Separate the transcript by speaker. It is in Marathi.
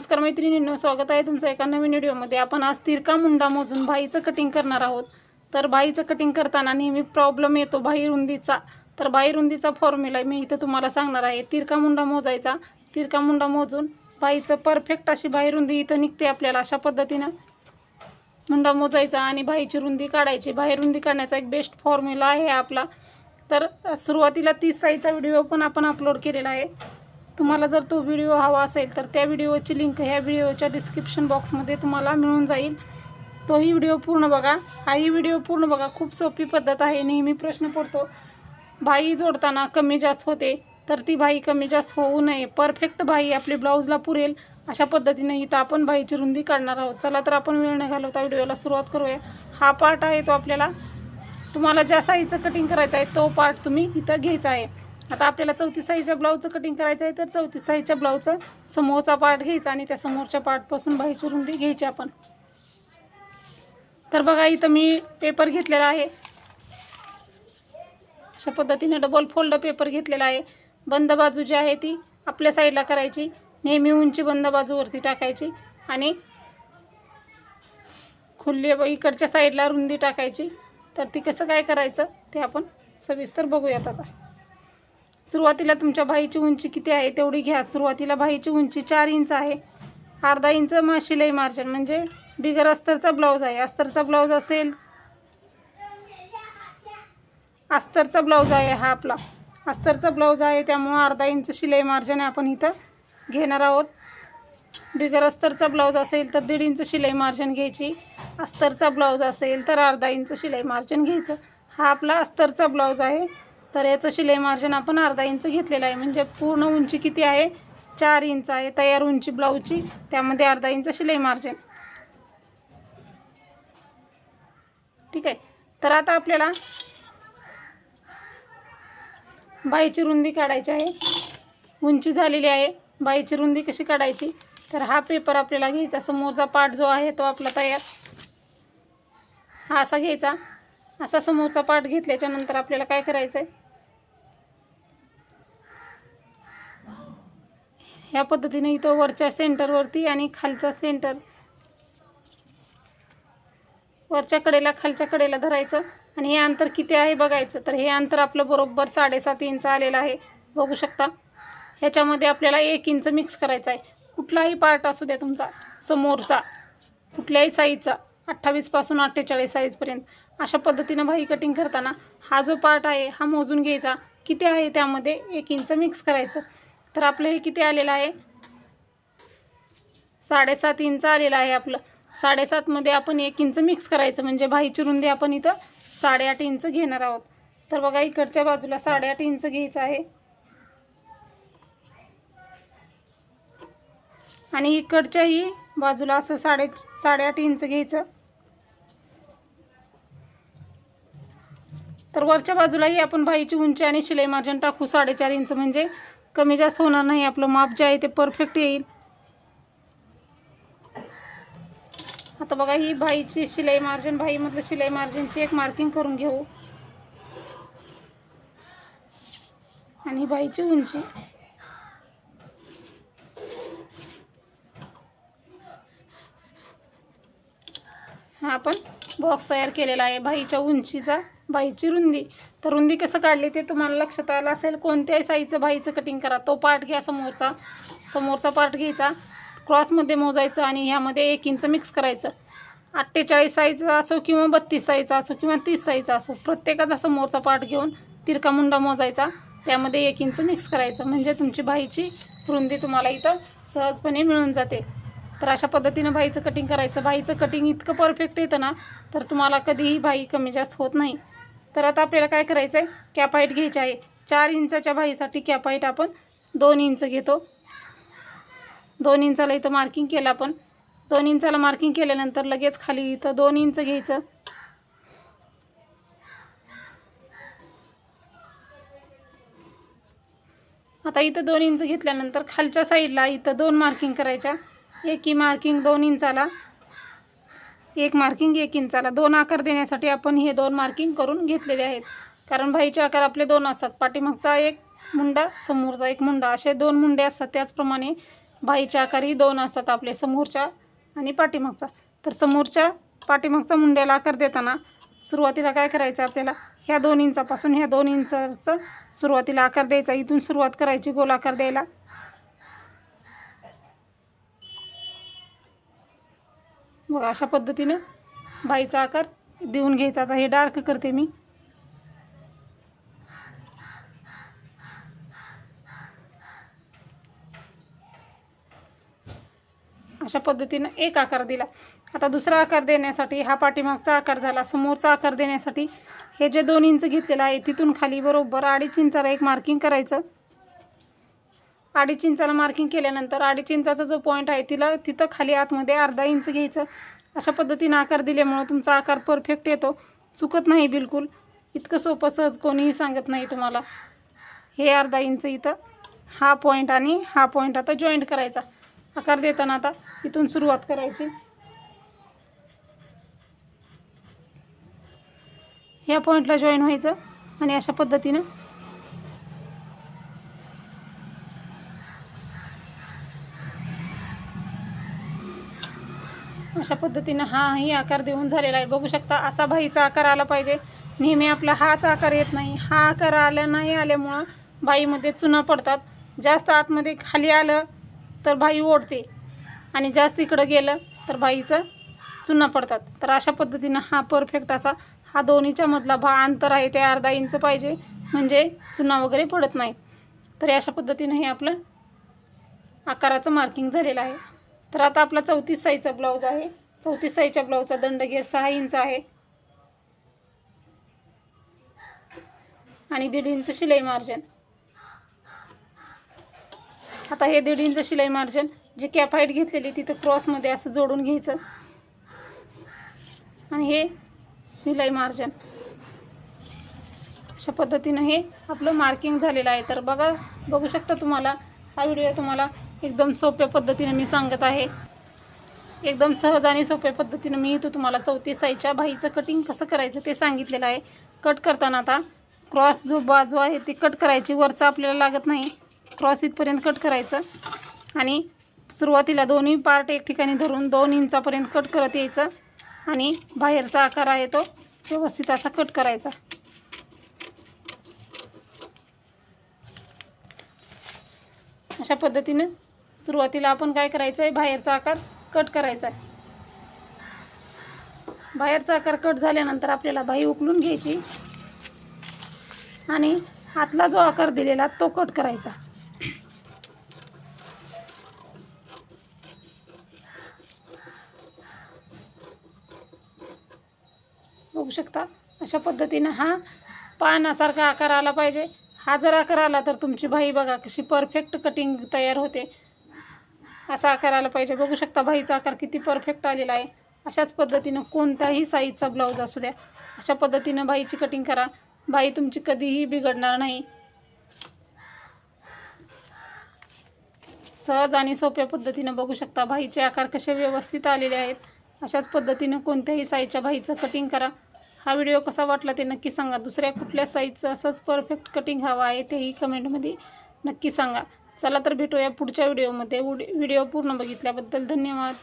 Speaker 1: नमस्कार मैत्रिणींनो स्वागत आहे तुमचं एका नवीन व्हिडिओमध्ये. आपण आज तिरका मुंडा मोजून भाईचं कटिंग करणार आहोत. तर भाईचं कटिंग करताना नेहमी प्रॉब्लेम येतो भाई रुंदीचा. तर भाई रुंदीचा फॉर्म्युला मी इथं तुम्हाला सांगणार आहे. तिरका मुंडा मोजायचा. तिरका मुंडा मोजून भाईचं परफेक्ट अशी भाई रुंदी इथं निघते आपल्याला अशा पद्धतीनं. मुंडा मोजायचा आणि भाईची रुंदी काढायची. भाई रुंदी काढण्याचा एक बेस्ट फॉर्म्युला आहे आपला. तर सुरुवातीला तीस साईजचा व्हिडिओ पण आपण अपलोड केलेला आहे. तुम्हाला जर तो व्हिडिओ हवा असेल तर त्या व्हिडिओची लिंक ह्या व्हिडिओच्या डिस्क्रिप्शन बॉक्समध्ये तुम्हाला मिळून जाईल. तोही व्हिडिओ पूर्ण बघा. हाही व्हिडिओ पूर्ण बघा. खूप सोपी पद्धत आहे. नेहमी प्रश्न पडतो भाई जोडताना कमी जास्त होते तर ती भाई कमी जास्त होऊ नये. परफेक्ट भाई आपली ब्लाऊजला पुरेल. अशा पद्धतीने इथं आपण भाईची रुंदी काढणार आहोत. चला तर आपण वेळ न घालवता व्हिडिओला सुरुवात करूया. हा पार्ट आहे तो आपल्याला तुम्हाला ज्या साईजचं कटिंग करायचं आहे तो पार्ट तुम्ही इथं घ्यायचा आहे. आता आपल्याला चौतीस साईजच्या ब्लाऊजचं कटिंग करायचं आहे तर चौतीस साईजच्या ब्लाऊजचा समोरचा पार्ट घ्यायचा आणि त्या समोरच्या पार्टपासून बाईची रुंदी घ्यायची आपण. तर बघा इथं मी पेपर घेतलेला आहे. अशा पद्धतीने डबल फोल्ड पेपर घेतलेला आहे. बंद बाजू जी आहे ती आपल्या साईडला करायची. नेहमी उंची बंद बाजूवरती टाकायची आणि खुल्ली इकडच्या साईडला रुंदी टाकायची. तर ती कसं काय करायचं ते आपण सविस्तर बघूयात आता. सुरुवातीला तुमच्या भाईची उंची किती आहे तेवढी घ्या. सुरुवातीला भाईची उंची चार इंच आहे. अर्धा इंच मा शिलाई मार्जिन म्हणजे बिगर अस्तरचा ब्लाऊज आहे. अस्तरचा ब्लाऊज असेल अस्तरचा ब्लाऊज आहे हा आपला. अस्तरचा ब्लाऊज आहे त्यामुळं अर्धा इंच शिलाई मार्जिन आपण इथं घेणार आहोत. बिगर अस्तरचा ब्लाऊज असेल तर दीड इंच शिलाई मार्जिन घ्यायची. अस्तरचा ब्लाऊज असेल तर अर्धा इंच शिलाई मार्जिन घ्यायचं. हा आपला अस्तरचा ब्लाऊज आहे. तर याचं शिलाई मार्जिन आपण अर्धा इंच घेतलेलं आहे. म्हणजे पूर्ण उंची किती आहे? चार इंच आहे. तयार उंची ब्लाऊजची. त्यामध्ये अर्धा इंच शिलाई मार्जिन. ठीक आहे. तर आता आपल्याला बाईची रुंदी काढायची आहे. उंची झालेली आहे. बाईची रुंदी कशी काढायची? तर हा पेपर आपल्याला घ्यायचा. समोरचा पार्ट जो आहे तो आपला तयार. हा असा घ्यायचा. असा समोरचा पार्ट घेतल्याच्यानंतर आपल्याला काय करायचं आहे ह्या पद्धतीने इथं वरच्या सेंटरवरती आणि खालचा सेंटर वरच्या कडेला खालच्या कडेला धरायचं. आणि हे अंतर किती आहे बघायचं. तर हे अंतर आपलं बरोबर साडेसात इंच आलेलं आहे. बघू शकता. ह्याच्यामध्ये आपल्याला एक इंच मिक्स करायचा आहे. कुठलाही पार्ट असू द्या तुमचा. समोरचा. कुठल्याही साईजचा अठ्ठावीसपासून अठ्ठेचाळीस साईजपर्यंत अशा पद्धतीनं भाई कटिंग करताना हा जो पार्ट आहे हा मोजून घ्यायचा. किती आहे त्यामध्ये एक इंच मिक्स करायचं. तर आपलं हे किती आलेलं आहे? साडेसात इंच आलेलं आहे आपलं. साडेसातमध्ये आपण एक इंच मिक्स करायचं. म्हणजे भाईची रुंदी आपण इथं साडेआठ इंच घेणार आहोत. तर बघा इकडच्या बाजूला साडेआठ इंच घ्यायचं आहे. आणि इकडच्याही बाजूला असं साडे साडेआठ इंच घ्यायचं. तर वरच्या बाजूलाही आपण भाईची उंची आणि शिलाई मार्जिन टाकू साडेचार इंच. म्हणजे कमी जास्त होणार नाही आपलं माप जे आहे ते परफेक्ट येईल. आता बघा ही भाईची शिलाई मार्जिन भाईमधलं शिलाई मार्जिनची एक मार्किंग करून घेऊ. आणि भाईची उंची. हा आपण बॉक्स तयार केलेला आहे. बाईच्या उंचीचा बाईची रुंदी. तर रुंदी कसं काढली ते तुम्हाला लक्षात आलं असेल. कोणत्याही साईजचं बाईचं कटिंग करा. तो पार्ट घ्या समोरचा. समोरचा पार्ट घ्यायचा. क्रॉसमध्ये मोजायचं आणि ह्यामध्ये एक इंच मिक्स करायचं. अठ्ठेचाळीस साईजचा असो किंवा बत्तीस साईजचा असो किंवा तीस साईजचा असो प्रत्येकाचा समोरचा पार्ट घेऊन तिरका मुंडा मोजायचा. त्यामध्ये एक इंच मिक्स करायचं. म्हणजे तुमची बाईची रुंदी तुम्हाला इथं सहजपणे मिळून जाते. तर अशा पद्धतीनं भाईचं कटिंग करायचं. बाईचं कटिंग इतकं परफेक्ट येतं ना तर तुम्हाला कधीही भाई कमी जास्त होत नाही. तर आता आपल्याला काय करायचं आहे कॅपाईट घ्यायची आहे. चार इंचाच्या भाईसाठी कॅपाईट आपण दोन इंच घेतो. दोन इंचाला इथं मार्किंग केलं आपण. दोन इंचाला मार्किंग केल्यानंतर लगेच खाली इथं दोन इंच घ्यायचं. आता इथं दोन इंच घेतल्यानंतर खालच्या साईडला इथं दोन मार्किंग करायच्या. एक ही मार्किंग दोन इंचाला. एक मार्किंग एक इंचाला. दोन आकार देण्यासाठी आपण हे दोन मार्किंग करून घेतलेले आहेत. कारण भाईचे आकार आपले दोन असतात. पाठीमागचा एक मुंडा समोरचा एक मुंडा. असे दोन मुंडे असतात. त्याचप्रमाणे भाईच्या आकारही दोन असतात आपले समोरच्या आणि पाठीमागचा. तर समोरच्या पाठीमागचा मुंड्याला आकार देताना सुरुवातीला काय करायचं आपल्याला? ह्या दोन इंचापासून ह्या दोन इंचाचं सुरुवातीला आकार द्यायचा. इथून सुरुवात करायची गोल आकार द्यायला. मग अशा पद्धतीनं बाईचा आकार देऊन घ्यायचा. आता हे डार्क करते मी. अशा पद्धतीनं एक आकार दिला. आता दुसरा आकार देण्यासाठी हा पाठीमागचा आकार झाला. समोरचा आकार देण्यासाठी हे जे दोन इंच घेतलेलं आहे तिथून खाली बरोबर अडीच इंचाला एक मार्किंग करायचं. अडीच इंचाला मार्किंग केल्यानंतर अडीच इंचाचा जो पॉईंट आहे तिला तिथं खाली आतमध्ये अर्धा इंच घ्यायचं. अशा पद्धतीनं आकार दिल्यामुळं तुमचा आकार परफेक्ट येतो. चुकत नाही बिलकुल. इतकं सोपं सहज कोणीही सांगत नाही तुम्हाला. हे अर्धा इंच इथं हा पॉईंट आणि हा पॉईंट आता जॉईंट करायचा. आकार देताना आता इथून सुरुवात करायची. ह्या पॉईंटला जॉईन व्हायचं आणि अशा पद्धतीनं अशा पद्धतीनं हाही आकार देऊन झालेला आहे. बघू शकता असा बाईचा आकार आला पाहिजे. नेहमी आपला हाच आकार येत नाही. हा आकार आला नाही आल्यामुळं बाईमध्ये चुना पडतात. जास्त आतमध्ये खाली आलं तर बाई ओढते. आणि जास्त इकडं गेलं तर बाईचं चुना पडतात. तर अशा पद्धतीनं हा परफेक्ट असा हा दोन्हीच्या मधला भा अंतर आहे. ते अर्धा इंच पाहिजे. म्हणजे चुना वगैरे पडत नाही. तर अशा पद्धतीनं हे आपलं आकाराचं मार्किंग झालेलं आहे. तर आता आपला चौतीस साईजचा ब्लाऊज आहे. चौतीस साईजच्या ब्लाऊजचा दंडघेर सहा इंच आहे. आणि दीड इंच शिलाई मार्जिन आता हे दीड इंच शिलाई मार्जिन जे कॅप हाईट घेतलेली तिथं क्रॉसमध्ये असं जोडून घ्यायचं. आणि हे शिलाई मार्जिन अशा पद्धतीनं हे आपलं मार्किंग झालेलं आहे. तर बघा बघू शकता तुम्हाला हा व्हिडिओ तुम्हाला एकदम सोप्या पद्धतीनं मी सांगत आहे. एकदम सहज आणि सोप्या पद्धतीनं मी इथं तुम्हाला चौतीस साईजच्या बाईचं कटिंग कसं करायचं ते सांगितलेलं आहे. कट करताना आता क्रॉस जो बाजू आहे ती कट करायची. वरचं आपल्याला लागत नाही. क्रॉस इथपर्यंत कट करायचं. आणि सुरुवातीला दोन्ही पार्ट एक ठिकाणी धरून दोन इंचापर्यंत कट करत यायचं. आणि बाहेरचा आकार आहे तो व्यवस्थित असा कट करायचा. अशा पद्धतीनं सुरुवातीला आपण काय करायचं आहे बाहेरचा आकार कट करायचा आहे बाहेरचा आकार कट झाल्यानंतर आपल्याला बाई उकलून घ्यायची. आणि आतला जो आकार दिलेला तो कट करायचा. बघू शकता? अशा पद्धतीनं हा पानासारखा आकार आला पाहिजे. हा जर आकार आला तर तुमची बाई बघा कशी परफेक्ट कटिंग तयार होते. असा आकार आला पाहिजे. बघू शकता बाईचा आकार किती परफेक्ट आलेला आहे. अशाच पद्धतीनं कोणत्याही साईजचा ब्लाऊज असू द्या. अशा पद्धतीनं बाईची कटिंग करा. बाई तुमची कधीही बिघडणार नाही. सहज आणि सोप्या पद्धतीनं बघू शकता बाईचे आकार कसे व्यवस्थित आलेले आहेत. अशाच पद्धतीनं कोणत्याही साईजच्या भाईचं कटिंग करा. हा व्हिडिओ कसा वाटला ते नक्की सांगा. दुसऱ्या कुठल्या साईजचं असंच परफेक्ट कटिंग हवं आहे तेही कमेंटमध्ये नक्की सांगा. चला तर भेटूया पुढच्या व्हिडिओमध्ये. व्हिडिओ पूर्ण बघितल्याबद्दल धन्यवाद.